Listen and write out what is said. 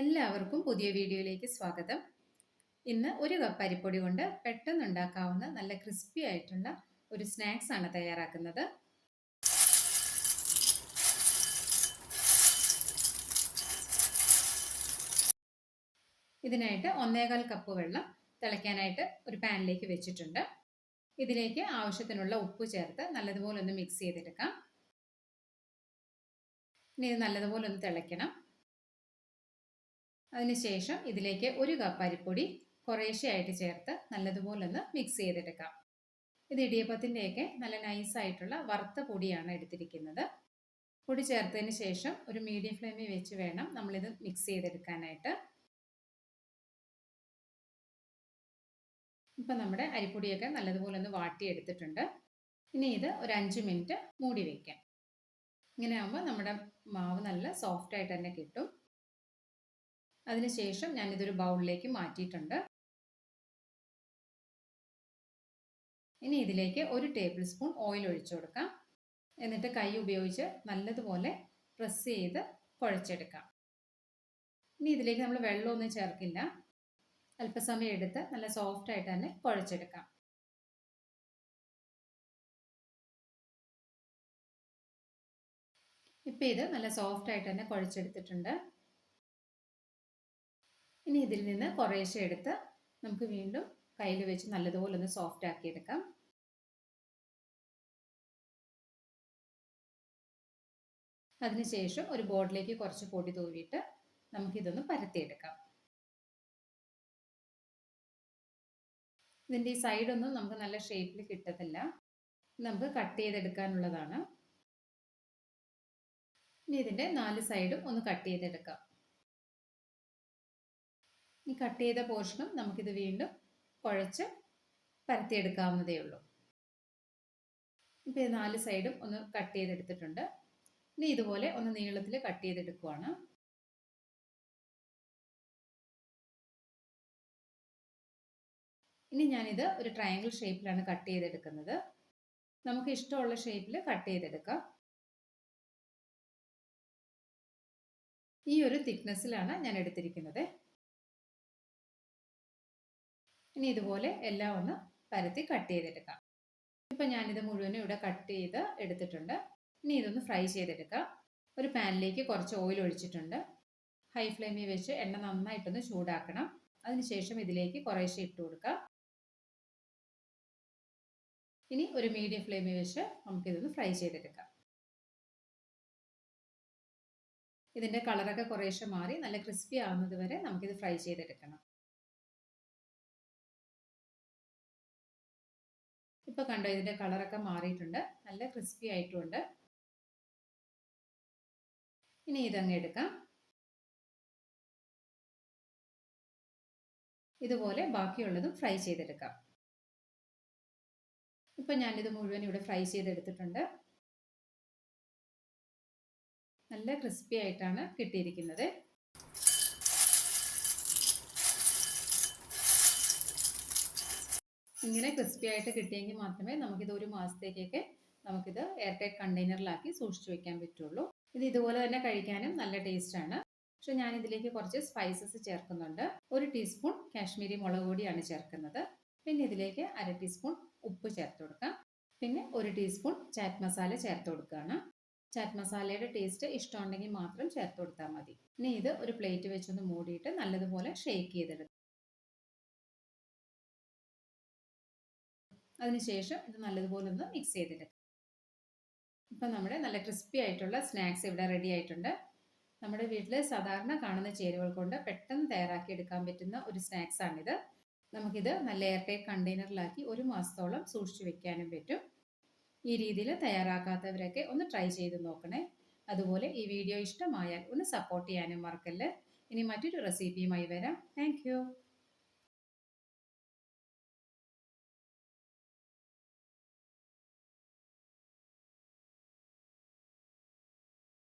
എല്ലാവർക്കും പുതിയ വീഡിയോയിലേക്ക് സ്വാഗതം. ഇന്ന് ഒരു കപ്പ് അരിപ്പൊടി കൊണ്ട് പെട്ടെന്ന് ഉണ്ടാക്കാവുന്ന നല്ല ക്രിസ്പി ആയിട്ടുള്ള ഒരു സ്നാക്സ് ആണ് തയ്യാറാക്കുന്നത്. ഇതിനായിട്ട് ഒന്നേകാൽ കപ്പ് വെള്ളം തിളയ്ക്കാനായിട്ട് ഒരു പാനിലേക്ക് വെച്ചിട്ടുണ്ട്. ഇതിലേക്ക് ആവശ്യത്തിനുള്ള ഉപ്പ് ചേർത്ത് നല്ലതുപോലെ ഒന്ന് മിക്സ് ചെയ്തെടുക്കാം. ഇനി ഇത് നല്ലതുപോലെ ഒന്ന് തിളയ്ക്കണം. അതിനുശേഷം ഇതിലേക്ക് ഒരു കപ്പ് അരിപ്പൊടി കുറേശ്ശെയായിട്ട് ചേർത്ത് നല്ലതുപോലെ ഒന്ന് മിക്സ് ചെയ്തെടുക്കാം. ഇത് ഇടിയപ്പത്തിന്റെയൊക്കെ നല്ല നൈസായിട്ടുള്ള വറുത്ത പൊടിയാണ് എടുത്തിരിക്കുന്നത്. പൊടി ചേർത്തതിന് ശേഷം ഒരു മീഡിയം ഫ്ലെയിമിൽ വെച്ച് വേണം നമ്മളിത് മിക്സ് ചെയ്തെടുക്കാനായിട്ട്. ഇപ്പം നമ്മുടെ അരിപ്പൊടിയൊക്കെ നല്ലതുപോലെ ഒന്ന് വാട്ടിയെടുത്തിട്ടുണ്ട്. ഇനി ഇത് ഒരു അഞ്ച് മിനിറ്റ് മൂടി വയ്ക്കാം ഇങ്ങനെ ആകുമ്പോൾ നമ്മുടെ മാവ് നല്ല സോഫ്റ്റായിട്ട് തന്നെ കിട്ടും. അതിനുശേഷം ഞാനിതൊരു ബൗളിലേക്ക് മാറ്റിയിട്ടുണ്ട്. ഇനി ഇതിലേക്ക് ഒരു ടേബിൾ സ്പൂൺ ഓയിൽ ഒഴിച്ചു കൊടുക്കാം. എന്നിട്ട് കൈ ഉപയോഗിച്ച് നല്ലതുപോലെ പ്രസ് ചെയ്ത് കുഴച്ചെടുക്കാം. ഇനി ഇതിലേക്ക് നമ്മൾ വെള്ളമൊന്നും ചേർക്കില്ല. അല്പസമയം എടുത്ത് നല്ല സോഫ്റ്റ് ആയിട്ട് തന്നെ കുഴച്ചെടുക്കാം. ഇപ്പം ഇത് നല്ല സോഫ്റ്റ് ആയിട്ട് തന്നെ കുഴച്ചെടുത്തിട്ടുണ്ട്. ഇനി ഇതിൽ നിന്ന് കുറേശ്ശെ എടുത്ത് നമുക്ക് വീണ്ടും കയ്യിൽ വെച്ച് നല്ലതുപോലെ ഒന്ന് സോഫ്റ്റ് ആക്കി എടുക്കാം. അതിനുശേഷം ഒരു ബോർഡിലേക്ക് കുറച്ച് പൊടി തൂവിയിട്ട് നമുക്കിതൊന്ന് പരത്തിയെടുക്കാം. ഇതിന്റെ ഈ സൈഡൊന്നും നമുക്ക് നല്ല ഷേപ്പിൽ കിട്ടത്തില്ല. നമുക്ക് കട്ട് ചെയ്തെടുക്കാനുള്ളതാണ്. ഇനി ഇതിന്റെ നാല് സൈഡും ഒന്ന് കട്ട് ചെയ്തെടുക്കാം. ഈ കട്ട് ചെയ്ത പോർഷനും നമുക്കിത് വീണ്ടും കുഴച്ച് പരത്തിയെടുക്കാവുന്നതേ ഉള്ളൂ. ഇപ്പോൾ നാല് സൈഡും ഒന്ന് കട്ട് ചെയ്തെടുത്തിട്ടുണ്ട്. ഇനി ഇതുപോലെ ഒന്ന് നീളത്തിൽ കട്ട് ചെയ്തെടുക്കുവാണ്. ഇനി ഞാനിത് ഒരു ട്രയാങ്കിൾ ഷേപ്പിലാണ് കട്ട് ചെയ്തെടുക്കുന്നത്. നമുക്ക് ഇഷ്ടമുള്ള ഷേപ്പിൽ കട്ട് ചെയ്തെടുക്കാം. ഈ ഒരു തിക്നെസ്സിലാണ് ഞാൻ എടുത്തിരിക്കുന്നത്. ഇനി ഇതുപോലെ എല്ലാം ഒന്ന് പരത്തി കട്ട് ചെയ്തെടുക്കാം. ഇപ്പം ഞാനിത് മുഴുവനും ഇവിടെ കട്ട് ചെയ്ത് എടുത്തിട്ടുണ്ട്. ഇനി ഇതൊന്ന് ഫ്രൈ ചെയ്തെടുക്കാം. ഒരു പാനിലേക്ക് കുറച്ച് ഓയിൽ ഒഴിച്ചിട്ടുണ്ട്. ഹൈ ഫ്ലെയിമിൽ വെച്ച് എണ്ണ നന്നായിട്ടൊന്ന് ചൂടാക്കണം. അതിനുശേഷം ഇതിലേക്ക് കുറേശ്ശെ ഇട്ട് കൊടുക്കാം. ഇനി ഒരു മീഡിയം ഫ്ലെയിമിൽ വെച്ച് നമുക്കിതൊന്ന് ഫ്രൈ ചെയ്തെടുക്കാം. ഇതിന്റെ കളറൊക്കെ കുറേശ്ശെ മാറി നല്ല ക്രിസ്പി ആവുന്നത് വരെ നമുക്കിത് ഫ്രൈ ചെയ്തെടുക്കണം. ഇപ്പോൾ കണ്ടോ ഇതിന്റെ കളറൊക്കെ മാറിയിട്ടുണ്ട്. നല്ല ക്രിസ്പി ആയിട്ടുണ്ട്. ഇനി ഇതങ്ങ് എടുക്കാം. ഇതുപോലെ ബാക്കിയുള്ളതും ഫ്രൈ ചെയ്തെടുക്കാം. ഇപ്പം ഞാനിത് മുഴുവൻ ഇവിടെ ഫ്രൈ ചെയ്തെടുത്തിട്ടുണ്ട്. നല്ല ക്രിസ്പി ആയിട്ടാണ് കിട്ടിയിരിക്കുന്നത്. ഇങ്ങനെ ക്രിസ്പി ആയിട്ട് കിട്ടിയെങ്കിൽ മാത്രമേ നമുക്കിത് ഒരു മാസത്തേക്കൊക്കെ നമുക്കിത് എയർ ടൈറ്റ് കണ്ടെയ്നറിലാക്കി സൂക്ഷിച്ചു വെക്കാൻ പറ്റുള്ളൂ. ഇത് ഇതുപോലെ തന്നെ കഴിക്കാനും നല്ല ടേസ്റ്റ് ആണ്. പക്ഷെ ഞാൻ ഇതിലേക്ക് കുറച്ച് സ്പൈസസ് ചേർക്കുന്നുണ്ട്. ഒരു ടീസ്പൂൺ കാശ്മീരി മുളക് പൊടിയാണ് ചേർക്കുന്നത്. പിന്നെ ഇതിലേക്ക് അര ടീസ്പൂൺ ഉപ്പ് ചേർത്ത് കൊടുക്കാം. പിന്നെ ഒരു ടീസ്പൂൺ ചാറ്റ് മസാല ചേർത്ത് കൊടുക്കുകയാണ്. ചാറ്റ് മസാലയുടെ ടേസ്റ്റ് ഇഷ്ടമുണ്ടെങ്കിൽ മാത്രം ചേർത്ത് കൊടുത്താൽ മതി. ഇനി ഇത് ഒരു പ്ലേറ്റ് വെച്ചൊന്ന് മൂടിയിട്ട് നല്ലതുപോലെ ഷേക്ക് ചെയ്തെടുക്കാം. അതിനുശേഷം ഇത് നല്ലതുപോലെ ഒന്ന് മിക്സ് ചെയ്തെടുക്കാം ഇപ്പം നമ്മുടെ നല്ല ക്രിസ്പി ആയിട്ടുള്ള സ്നാക്സ് ഇവിടെ റെഡി ആയിട്ടുണ്ട്. നമ്മുടെ വീട്ടിൽ സാധാരണ കാണുന്ന ചേരുവകൾ കൊണ്ട് പെട്ടെന്ന് തയ്യാറാക്കി എടുക്കാൻ പറ്റുന്ന ഒരു സ്നാക്സ് ആണിത്. നമുക്കിത് നല്ല എയർ ടൈറ്റ് കണ്ടെയ്നറിലാക്കി ഒരു മാസത്തോളം സൂക്ഷിച്ചു വെക്കാനും പറ്റും. ഈ രീതിയിൽ തയ്യാറാക്കാത്തവരൊക്കെ ഒന്ന് ട്രൈ ചെയ്ത് നോക്കണേ. അതുപോലെ ഈ വീഡിയോ ഇഷ്ടമായാൽ ഒന്ന് സപ്പോർട്ട് ചെയ്യാനും മറക്കല്ലേ. ഇനി മറ്റൊരു റെസിപ്പിയുമായി വരാം. താങ്ക്